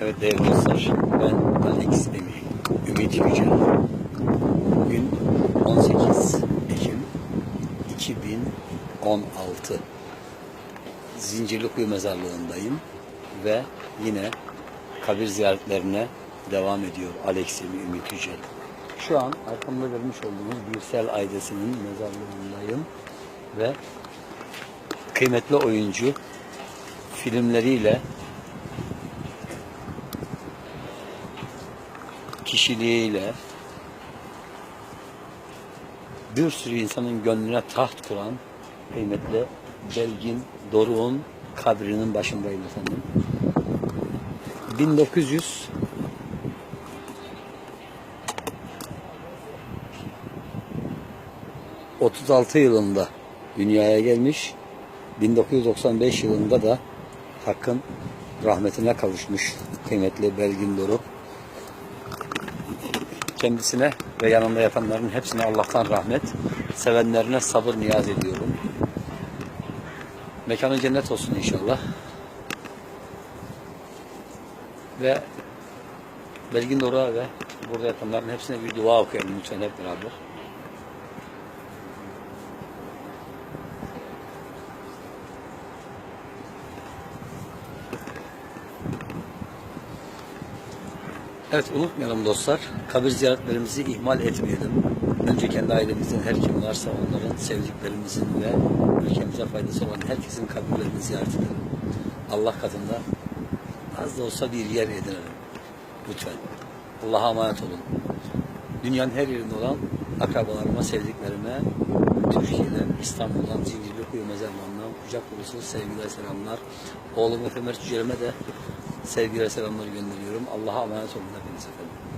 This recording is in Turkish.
Evet değerli dostlar, ben Alex Emi, Ümit Yücel. Bugün 18 Ekim 2016. Zincirlikuyu Mezarlığı'ndayım ve yine kabir ziyaretlerine devam ediyor Alex Emi, Ümit Yücel. Şu an arkamda görmüş olduğunuz Birsel ailesinin mezarlığındayım ve kıymetli oyuncu filmleriyle kişiliğiyle bir sürü insanın gönlüne taht kuran kıymetli Belgin Doruk'un kabrinin başındayım efendim. 1900 36 yılında dünyaya gelmiş. 1995 yılında da Hakk'ın rahmetine kavuşmuş kıymetli Belgin Doruk. Kendisine ve yanında yatanların hepsine Allah'tan rahmet, sevenlerine sabır niyaz ediyorum. Mekanı cennet olsun inşallah. Ve Belgin Doruk'a ve burada yatanların hepsine bir dua okuyalım lütfen hep beraber. Evet unutmayalım dostlar. Kabir ziyaretlerimizi ihmal etmeyelim. Önce kendi ailemizden her kim varsa onların sevdiklerimizin ve ülkemize faydası olan herkesin kabirlerini ziyaret edelim. Allah katında az da olsa bir yer edinelim. Lütfen. Allah'a emanet olun. Dünyanın her yerinde olan akrabalarıma, sevdiklerime, Türkiye'den, İstanbul'dan, Zincirlikuyu mezarlarından kucak dolusu sevgiler, selamlar. Oğlum Efe Mert Yücel'ime de sevgiler, selamlar gönderiyorum. Allah'a emanet olun hepiniz efendim.